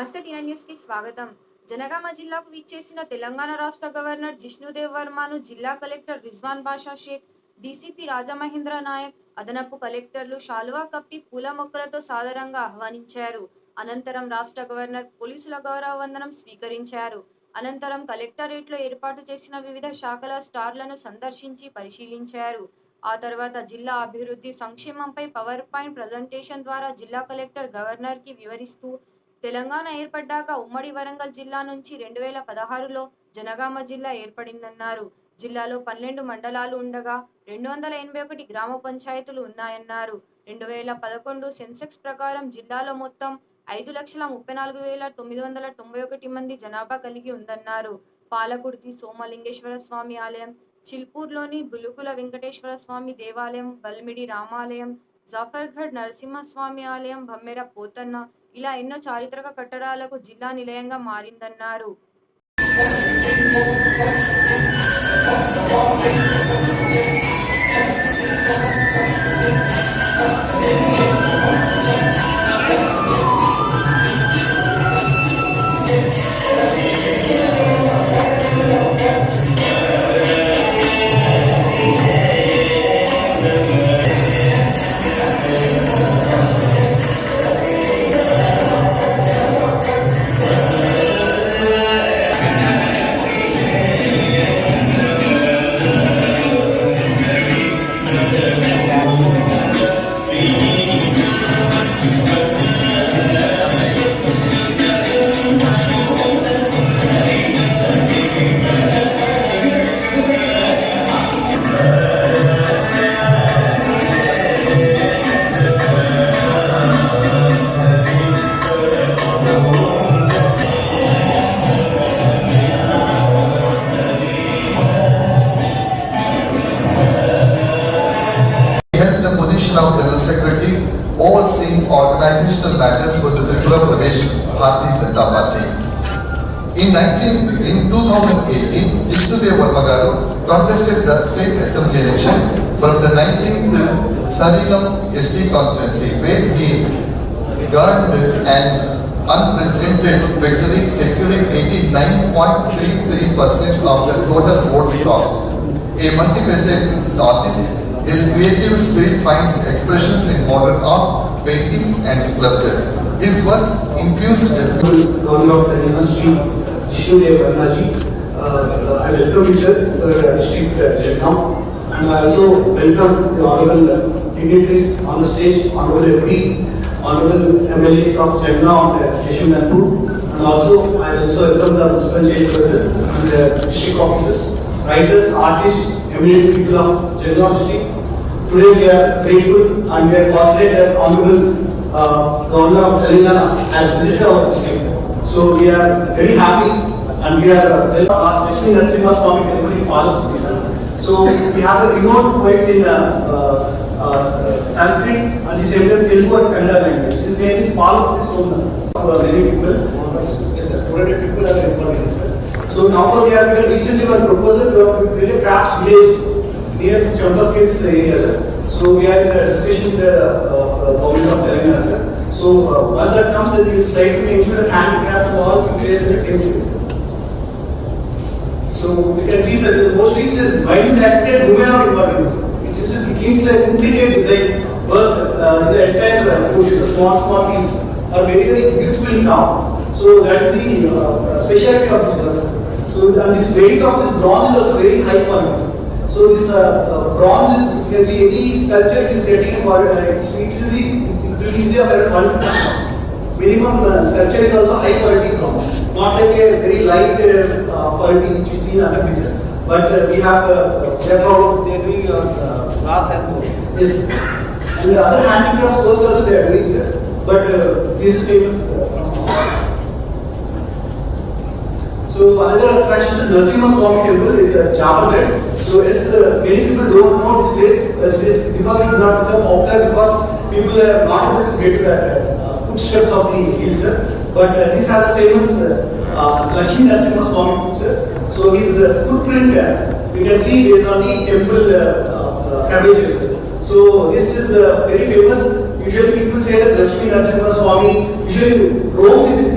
నమస్తే టీనా న్యూస్కి స్వాగతం. జనగామ జిల్లాకు విచ్చేసిన తెలంగాణ రాష్ట్ర గవర్నర్ జిష్ణుదేవ్ వర్మను జిల్లా కలెక్టర్ రిజ్వాన్ బాషా షేక్ డీసీపీ రాజమహేంద్ర నాయక్ అదనపు కలెక్టర్లు షాలువా కప్పి పూల మొక్కలతో సాదరంగా ఆహ్వానించారు. అనంతరం రాష్ట్ర గవర్నర్ పోలీసుల గౌరవ వందనం స్వీకరించారు. అనంతరం కలెక్టరేట్లో ఏర్పాటు చేసిన వివిధ శాఖల స్టార్లను సందర్శించి పరిశీలించారు. ఆ తర్వాత జిల్లా అభివృద్ధి సంక్షేమంపై పవర్ పాయింట్ ప్రజెంటేషన్ ద్వారా జిల్లా కలెక్టర్ గవర్నర్కి వివరిస్తూ తెలంగాణ ఏర్పడ్డాక ఉమ్మడి వరంగల్ జిల్లా నుంచి రెండు వేల పదహారులో జనగామ జిల్లా ఏర్పడిందన్నారు. జిల్లాలో పన్నెండు మండలాలు ఉండగా రెండు వందల ఎనభై ఒకటి గ్రామ పంచాయతీలు ఉన్నాయన్నారు. రెండు వేల పదకొండు సెన్సెక్స్ ప్రకారం జిల్లాలో మొత్తం ఐదు లక్షల ముప్పై నాలుగు వేల తొమ్మిది వందల తొంభై ఒకటి మంది జనాభా కలిగి ఉందన్నారు. పాలకుర్తి సోమలింగేశ్వర స్వామి ఆలయం చిల్పూర్లోని బులుకుల వెంకటేశ్వర స్వామి దేవాలయం బల్మిడి రామాలయం జాఫర్గఢ్ నరసింహస్వామి ఆలయం భమ్మెర పోతన్న ఇలా ఎన్నో చారిత్రక కట్టడాలకు జిల్లా నిలయంగా మారిందన్నారు. held Secretary overseeing organizational matters for the Tripura Pradesh Bharatiya Janata Party. In 19, in 2018, Vishnu Dev Verma contested the state assembly election from the 19th Sarilam ST constituency where he earned an unprecedented victory securing 89.33% of the total votes cast. A multifaceted artist, his creative spirit finds expressions in modern art, paintings and sculptures. His works infused Governor of Telangana Street, Vishnu Dev Vermaji. Uh, I welcome you sir for district uh. And I also welcome the honorable dignitaries on the stage, honorable MP, honorable MLAs of Jalgaon and uh, Station Nagpur. And also I also welcome the municipal chairperson and the district officers, writers, artists, eminent people of Jalgaon district. Today we are grateful and we are fortunate that honorable uh, governor of Telangana has visited our district. So we are very happy and we are uh, well, uh, Lakshmi Narasimha Swami everybody follow. So we have a renowned poet in uh, uh, uh, Sanskrit and same time Telugu and Kannada language. His name is Paul Somnath. For many people. Yes sir. 200 people are involved in this. So now we have recently one proposal to build a crafts village near Champa Kids area, sir. So we are in the discussion with the uh, uh, government of Telangana, sir. So uh, once that comes, we will try to make sure that handicrafts are all placed in the same place. So we can see, sir, mostly it's a widely acted women are involved in this. It is it begins an intricate design work uh, the entire uh, portion, small small things are very very beautifully carved. So that is the uh, uh, specialty of this work. So and this weight of this bronze is also very high quality. So this uh, uh, bronze is, you can see any sculpture is getting about, uh, it's easily have around 100 tons. Minimum uh, sculpture is also high quality bronze, not like a very light uh, uh, quality which we see in other pictures. But we have, uh, proud, they are doing uh, brass and. Yes. And the other handicrafts works also they are doing, sir. But this is famous uh, from our so another attraction is Narasimha Swami temple is uh, Jaffargarh. So yes, uh, many people don't know this place as it is because it has not become popular because people are not able to get to that uh, footsteps of the hills. But uh, this has a famous uh, uh, Lakshmi Narasimha Swami. sir. So his uh, footprint, uh, we can see is only temple uh, uh, cabbages. So this is uh, very famous. Usually people say that Lakshmi Narasimha Swami usually roams in this temple.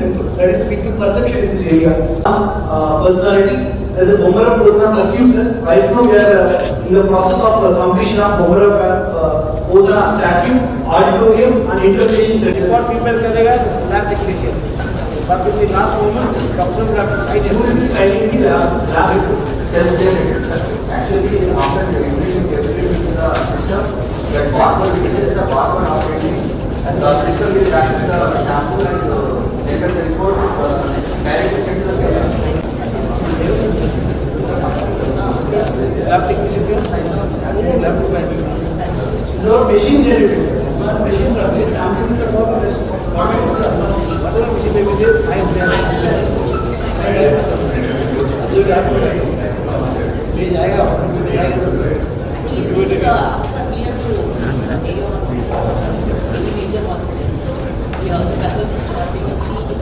That is the people perception in this area. Uh, personality, as a Bomaram Purna circuit, sir. Right now we are uh, in the process of uh, completion of Bomaram uh, Podana statue, auditorium and interpretation center. What people करेगा lab technician. But in the last moment, doctor will have to sign It will be it. silently lab, self-generated circuit. Actually, after generating everything in the system, that barcode, it is a barcode operating, and the system will transmit the sample and uh, take the report, uh, directly send to the patient. Lab technician will sign it. Lab to sign it. is our machine generated. sir. Machines are, it's samples are all the best. Automated, sir. Whatever machine they will do, sign there. Sign there. Do that. मिल जाएगा मिल जाएगा Actually, these uh, apps are near to the area hospitals, any major hospitals. So, here the pathologist are they can see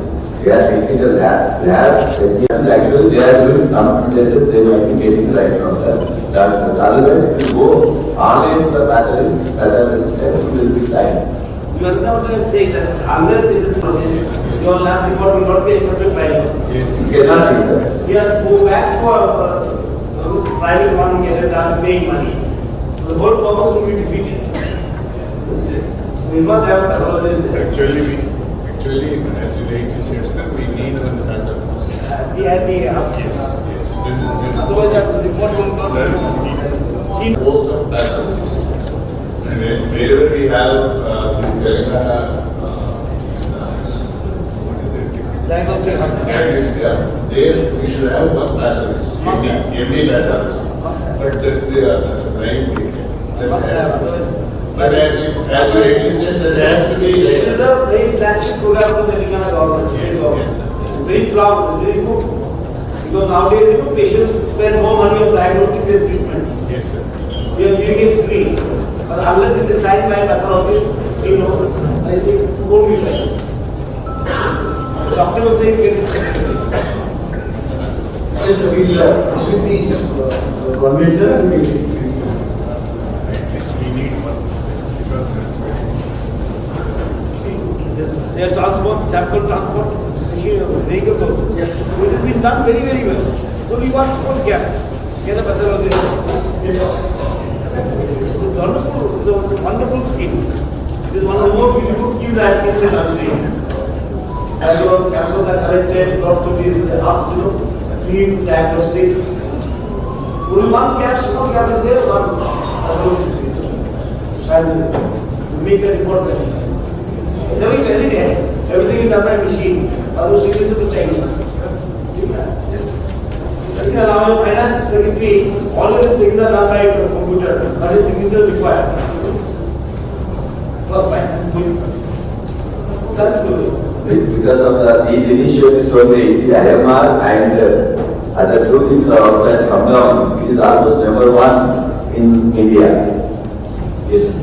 They are taking the lab, lab, technicians, actually, they are doing some places, they might be getting the right now, sir. That, otherwise, if you go only to the pathologist, pathologist, it will be signed. You understand what I am saying, that unless it is procedure, your lab report will not be accepted by you. Yes. You cannot be, sir. He has go back to a, uh, private one, get it done, paying money. The whole purpose will be defeated. We must have pathologist there. Actually, we, actually, as you rightly said, sir, we need one pathologist. At the, the, uh, Yes, yes. When- when- otherwise the report will not. Sir, See, post of pathologists. And when- wherever we have uh, this Telangana, uh, uh, what is it? diagnostic. Diagnosis, yeah, there we should have one pathologist, MD, MD pathologist. But that's the, uh, that's the prime thing. That Must has- otherwise- But as you, as you rightly said, that has to be It is like. a very flagship program for the Telangana government. Yes, yes, sir. It's very proud, it's very good. Because nowadays, you know, patients spend more money on diagnostic than treatment. Yes, sir. We are giving it free. But unless it is signed by pathologist, you know, I think it won't be fair. The Doctor will say, get it. Yes, sir, we will uh, pursue the uh, government, sir, and we will. At least we need one, because that's very. Their transport, sample transport, machine, vehicle. Yes. It has been done very, very well. We want small gap. Get a pathologist. Yes. It's a wonderful, it's a wonderful scheme. It is one of the most beautiful schemes I have seen in the country. As your samples are collected, brought to these hubs, you know, free diagnostics. Only one gap, small gap is there, one. And make a report that है ऐसा भी valid है everything is अपना machine और वो signature तो चाहिए ठीक है इसके अलावा finance secretary all the things are done by computer but is signature required for finance that's good because of the, these initiatives only, the IMR and uh, other two things are also has come down. It is almost number one in India. This